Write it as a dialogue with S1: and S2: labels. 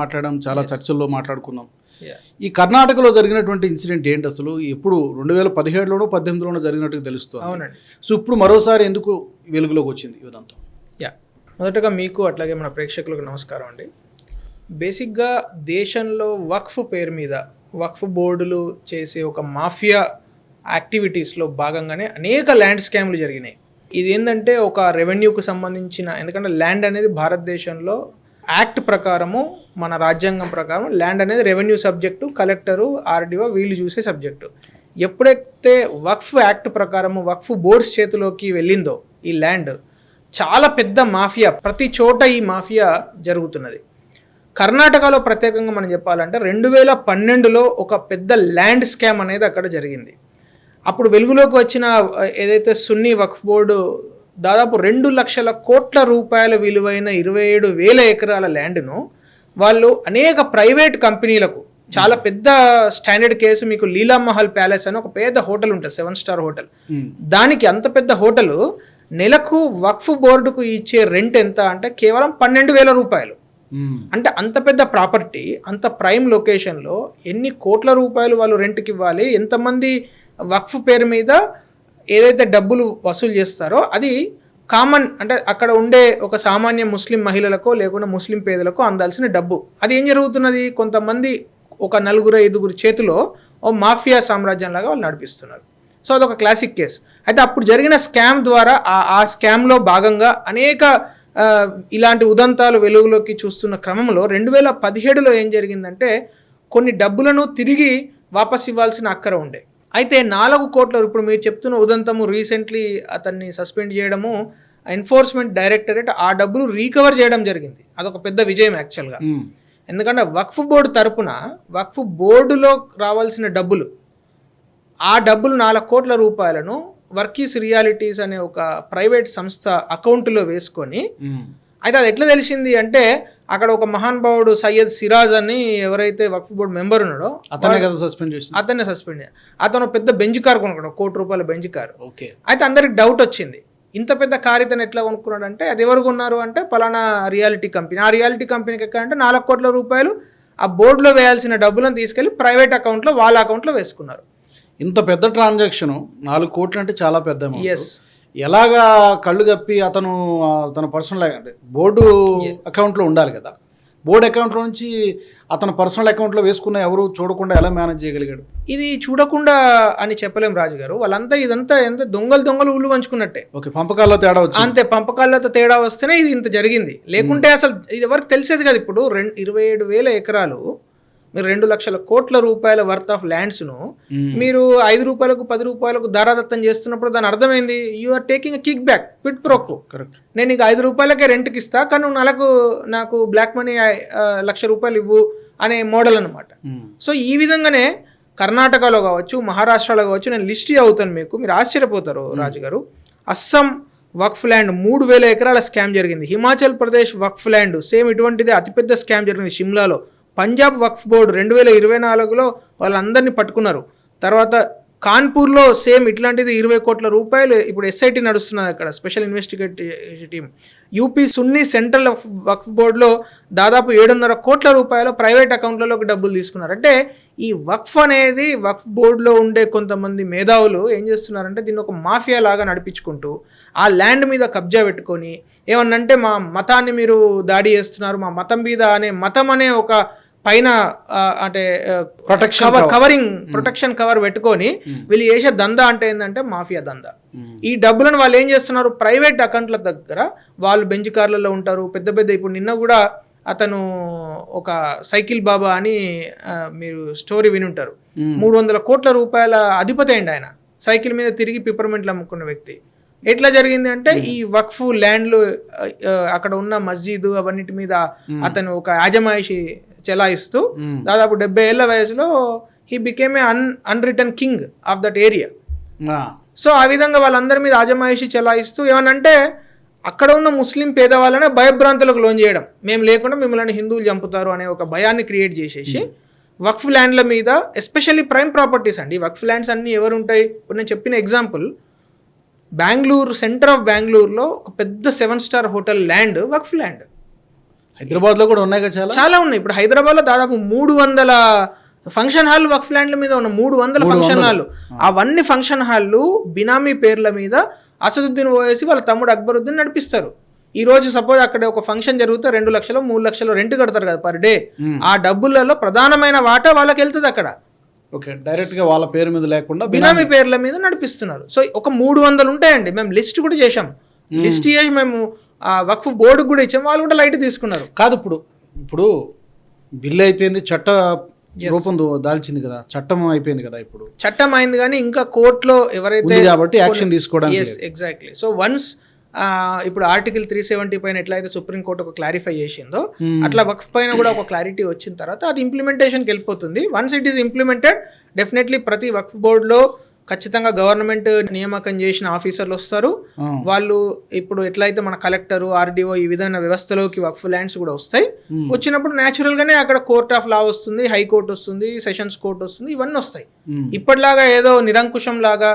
S1: మాట్లాడడం చాలా చర్చల్లో మాట్లాడుకున్నాం. ఈ కర్ణాటకలో జరిగినటువంటి ఇన్సిడెంట్ ఏంటి అసలు? ఎప్పుడు రెండు వేల పదిహేడులోనో పద్దెనిమిదిలోనో జరిగినట్టుగా తెలుస్తుంది.
S2: అవునండి.
S1: సో ఇప్పుడు మరోసారి ఎందుకు వెలుగులోకి వచ్చింది ఈ ఉదంతం?
S2: యా మొదటగా మీకు అట్లాగే మన ప్రేక్షకులకు నమస్కారం అండి. బేసిక్గా దేశంలో వక్ఫ్ పేరు మీద వక్ఫ్ బోర్డులు చేసే ఒక మాఫియా యాక్టివిటీస్లో భాగంగానే అనేక ల్యాండ్ స్కామ్లు జరిగినాయి. ఇది ఏంటంటే ఒక రెవెన్యూకు సంబంధించిన ఎందుకంటే ల్యాండ్ అనేది భారతదేశంలో యాక్ట్ ప్రకారము మన రాజ్యాంగం ప్రకారం ల్యాండ్ అనేది రెవెన్యూ సబ్జెక్టు కలెక్టరు ఆర్డీఓ వీళ్ళు చూసే సబ్జెక్టు. ఎప్పుడైతే వక్ఫ్ యాక్ట్ ప్రకారము వక్ఫ్ బోర్డ్స్ చేతిలోకి వెళ్ళిందో ఈ ల్యాండ్ చాలా పెద్ద మాఫియా ప్రతి చోట ఈ మాఫియా జరుగుతున్నది. కర్ణాటకలో ప్రత్యేకంగా మనం చెప్పాలంటే రెండు వేల పన్నెండులో ఒక పెద్ద ల్యాండ్ స్కామ్ అనేది అక్కడ జరిగింది. అప్పుడు వెలుగులోకి వచ్చిన ఏదైతే సున్నీ వక్ఫ్ బోర్డు దాదాపు రెండు లక్షల కోట్ల రూపాయల విలువైన ఇరవై ఏడు వేల ఎకరాల ల్యాండ్ను వాళ్ళు అనేక ప్రైవేట్ కంపెనీలకు చాలా పెద్ద స్టాండర్డ్ కేసు మీకు లీలామహల్ ప్యాలెస్ అని ఒక పెద్ద హోటల్ ఉంటుంది సెవెన్ స్టార్ హోటల్. దానికి అంత పెద్ద హోటల్ నెలకు వక్ఫ్ బోర్డుకు ఇచ్చే రెంట్ ఎంత అంటే కేవలం పన్నెండు వేల రూపాయలు. అంటే అంత పెద్ద ప్రాపర్టీ అంత ప్రైమ్ లొకేషన్లో ఎన్ని కోట్ల రూపాయలు వాళ్ళు రెంట్కి ఇవ్వాలి ఎంతమంది వక్ఫ్ పేరు మీద ఏదైతే డబ్బులు వసూలు చేస్తారో అది కామన్ అంటే అక్కడ ఉండే ఒక సామాన్య ముస్లిం మహిళలకో లేకుండా ముస్లిం పేదలకో అందాల్సిన డబ్బు. అది ఏం జరుగుతున్నది? కొంతమంది ఒక నలుగురు ఐదుగురు చేతిలో ఓ మాఫియా సామ్రాజ్యం లాగా వాళ్ళు నడిపిస్తున్నారు. సో అదొక క్లాసిక్ కేస్. అయితే అప్పుడు జరిగిన స్కామ్ ద్వారా ఆ ఆ స్కామ్లో భాగంగా అనేక ఇలాంటి ఉదంతాలు వెలుగులోకి చూస్తున్న క్రమంలో రెండు వేల పదిహేడులో ఏం జరిగిందంటే కొన్ని డబ్బులను తిరిగి వాపస్ ఇవ్వాల్సిన అక్కర ఉండే. అయితే నాలుగు కోట్ల ఇప్పుడు మీరు చెప్తున్న ఉదంతము రీసెంట్లీ అతన్ని సస్పెండ్ చేయడము ఎన్ఫోర్స్మెంట్ డైరెక్టరేట్ ఆ డబ్బులు రీకవర్ చేయడం జరిగింది అదొక పెద్ద విజయం యాక్చువల్గా. ఎందుకంటే వక్ఫ్ బోర్డు తరపున వక్ఫ్ బోర్డులో రావాల్సిన డబ్బులు ఆ డబ్బులు నాలుగు కోట్ల రూపాయలను వర్కీస్ రియాలిటీస్ అనే ఒక ప్రైవేట్ సంస్థ అకౌంట్లో వేసుకొని. అయితే అది ఎట్లా తెలిసింది అంటే అక్కడ ఒక మహానుభావుడు సయ్యద్ సిరాజ్ అని ఎవరైతే వక్ఫ్ బోర్డు మెంబర్ ఉన్నాడో
S1: అతనే కదా సస్పెండ్ చేసింది.
S2: అతన్ని సస్పెండ్ అతను పెద్ద బెంచ్ కార్ కొనుక్కున్నాడు కోటి రూపాయల బెంచ్ కారు.
S1: ఓకే.
S2: అయితే అందరికి డౌట్ వచ్చింది ఇంత పెద్ద కార్ ఇతను ఎట్లా కొనుక్కున్నాడు అంటే అది ఎవరు కొన్నారు అంటే పలానా రియాలిటీ కంపెనీ. ఆ రియాలిటీ కంపెనీకి ఎక్కడంటే నాలుగు కోట్ల రూపాయలు ఆ బోర్డులో వేయాల్సిన డబ్బులను తీసుకెళ్ళి ప్రైవేట్ అకౌంట్లో వాళ్ళ అకౌంట్లో వేసుకున్నారు.
S1: ఇంత పెద్ద ట్రాన్సాక్షన్ నాలుగు కోట్లు అంటే చాలా పెద్ద.
S2: ఎస్
S1: ఎలాగా కళ్ళు కప్పి అతను తన పర్సనల్ బోర్డు అకౌంట్లో ఉండాలి కదా. బోర్డు అకౌంట్లో నుంచి అతను పర్సనల్ అకౌంట్లో వేసుకున్న ఎవరు చూడకుండా ఎలా మేనేజ్ చేయగలిగాడు?
S2: ఇది చూడకుండా అని చెప్పలేం రాజు గారు వాళ్ళంతా ఇదంతా ఎంత దొంగలు దొంగలు ఊళ్ళు పంచుకున్నట్టే
S1: ఓకే పంపకాల్లో తేడా వచ్చింది.
S2: అంతే పంపకాలతో తేడా వస్తేనే ఇది ఇంత జరిగింది. లేకుంటే అసలు ఇది ఎవరికి తెలిసేది కదా ఇప్పుడు. రెండు ఇరవై ఏడు వేల ఎకరాలు మీరు రెండు లక్షల కోట్ల రూపాయల వర్త్ ఆఫ్ ల్యాండ్స్ను. మీరు ఐదు రూపాయలకు పది రూపాయలకు ధారాదత్తం చేస్తున్నప్పుడు దాని అర్థమైంది? You are taking kick back quid pro quo నేను నీకు ఐదు రూపాయలకే రెంట్కి ఇస్తా కానీ నువ్వు నెలకు నాకు బ్లాక్ మనీ లక్ష రూపాయలు ఇవ్వు అనే మోడల్ అనమాట. సో ఈ విధంగానే కర్ణాటకలో కావచ్చు మహారాష్ట్రలో కావచ్చు నేను లిస్ట్ అవుతాను మీకు. మీరు ఆశ్చర్యపోతారు రాజుగారు. అస్సాం వక్ఫ్ ల్యాండ్ మూడు వేల ఎకరాల స్కామ్ జరిగింది. హిమాచల్ ప్రదేశ్ వక్ఫ్ ల్యాండ్ సేమ్ ఇటువంటిదే అతిపెద్ద స్కామ్ జరిగింది. షిమ్లాలో పంజాబ్ వక్ఫ్ బోర్డు రెండు వేల ఇరవై నాలుగులో వాళ్ళందరినీ పట్టుకున్నారు. తర్వాత కాన్పూర్లో సేమ్ ఇట్లాంటిది ఇరవై కోట్ల రూపాయలు ఇప్పుడు ఎస్ఐటి నడుస్తున్నది అక్కడ special investigative team. UP Sunni central Waqf- Waqf బోర్డులో దాదాపు ఏడున్నర కోట్ల రూపాయలు ప్రైవేట్ అకౌంట్లలోకి డబ్బులు తీసుకున్నారు. అంటే ఈ వక్ఫ్ అనేది వక్ఫ్ బోర్డులో ఉండే కొంతమంది మేధావులు ఏం చేస్తున్నారంటే దీన్ని ఒక మాఫియా లాగా నడిపించుకుంటూ ఆ ల్యాండ్ మీద కబ్జా పెట్టుకొని ఏమన్నంటే మా మతాన్ని మీరు దాడి చేస్తున్నారు మా మతం మీద అనే మతం అనే ఒక పైన అంటే కవర్ కవరింగ్ ప్రొటెక్షన్ కవర్ పెట్టుకొని వీళ్ళు చేసే దందా అంటే ఏంటంటే మాఫియా దందా.
S1: మ్మ్.
S2: ఈ డబ్బులను వాళ్ళు ఏం చేస్తున్నారు? ప్రైవేట్ అకౌంట్ల దగ్గర వాళ్ళు బెంచ్ కార్లలో ఉంటారు. పెద్ద పెద్ద ఇప్పుడు నిన్న కూడా అతను ఒక సైకిల్ బాబా అని మీరు స్టోరీ విని ఉంటారు
S1: మ్మ్.
S2: మూడు వందల కోట్ల రూపాయల అధిపతి అయింది ఆయన. సైకిల్ మీద తిరిగి పిపర్మెంట్లు అమ్ముకున్న వ్యక్తి. ఎట్లా జరిగింది అంటే ఈ వక్ఫ్ ల్యాండ్లు అక్కడ ఉన్న మస్జిద్ అవన్నిటి మీద అతను ఒక యాజమాయిషి చెలాయిస్తూ. దాదాపు డెబ్బై ఏళ్ళ వయసులో he became a an unreturned king of that area. So ఆ విధంగా వాళ్ళందరి మీద ఆజమాయిషి చెలాయిస్తూ ఏమనంటే అక్కడ ఉన్న ముస్లిం పేదవాళ్ళనే భయభ్రాంతులకు లోన్ చేయడం. మేము లేకుండా మిమ్మల్ని హిందువులు చంపుతారు అనే ఒక భయాన్ని క్రియేట్ చేసేసి వక్ఫ్ ల్యాండ్ల మీద ఎస్పెషల్లీ ప్రైమ్ ప్రాపర్టీస్ అండి వక్ఫ్ ల్యాండ్స్ అన్ని ఎవరు ఉంటాయి ఇప్పుడు నేను చెప్పిన ఎగ్జాంపుల్ బెంగళూరు సెంటర్ ఆఫ్ బెంగళూరులో ఒక పెద్ద seven star hotel land waqf land
S1: హైదరాబాద్లో కూడా ఉన్నాయి కదా చాలా?
S2: చాలా ఉన్నాయి. ఇప్పుడు హైదరాబాద్లో దాదాపు మూడు వందల ఫంక్షన్ హాల్ వక్ఫ్ ల్యాండ్ల మీద ఉన్న మూడు వందల ఫంక్షన్ హాల్లు అవన్నీ ఫంక్షన్ హాల్లు బినామీ పేర్ల మీద అసదుద్దీన్ ఓవేసి వాళ్ళ తమ్ముడు అక్బరుద్దీన్ నడిపిస్తారు. ఈ రోజు సపోజ్ అక్కడ ఒక ఫంక్షన్ జరిగితే రెండు లక్షలు మూడు లక్షలు రెంట్ కడతారు కదా పర్ డే. ఆ డబ్బులలో ప్రధానమైన వాటా వాళ్ళకి వెళ్తుంది అక్కడ.
S1: ఓకే డైరెక్ట్గా వాళ్ళ పేరు మీద లేకుండా
S2: బినామీ పేర్ల మీద నడిపిస్తున్నారు. సో ఒక మూడు వందలు ఉంటాయండి. మేము లిస్ట్ కూడా చేశాం. లిస్ట్ చేసి మేము ఆ వక్ఫ్ బోర్డు కూడా ఇచ్చాం వాళ్ళు కూడా లైట్ తీసుకున్నారు.
S1: కాదు ఇప్పుడు ఇప్పుడు బిల్లు అయిపోయింది చట్ట రూపం దాల్చింది కదా చట్టం అయిపోయింది కదా ఇప్పుడు.
S2: చట్టం అయింది కానీ ఇంకా కోర్టులో ఎవరైతే
S1: కాబట్టి యాక్షన్ తీసుకోవడానికి
S2: ఎస్ ఎగ్జాక్ట్లీ సో వన్స్ ఇప్పుడు ఆర్టికల్ త్రీ సెవెంటీ పైన ఎట్లయితే సుప్రీంకోర్టు ఒక క్లారిఫై చేసిందో అట్లా వక్ఫ్ పైన కూడా ఒక క్లారిటీ వచ్చిన తర్వాత అది ఇంప్లిమెంటేషన్కి వెళ్ళిపోతుంది. Once it is implemented definitely ప్రతి వక్ఫ్ బోర్డులో ఖచ్చితంగా గవర్నమెంట్ నియామకం చేసిన ఆఫీసర్లు వస్తారు. వాళ్ళు ఇప్పుడు ఎట్లయితే మన కలెక్టర్ ఆర్డీఓ ఈ విధమైన వ్యవస్థలోకి వక్ఫ్ ల్యాండ్స్ కూడా వస్తాయి వచ్చినప్పుడు న్యాచురల్ గానే అక్కడ కోర్ట్ ఆఫ్ లా వస్తుంది హైకోర్టు వస్తుంది సెషన్స్ కోర్ట్ వస్తుంది ఇవన్నీ వస్తాయి. ఇప్పటిలాగా ఏదో నిరంకుశం లాగా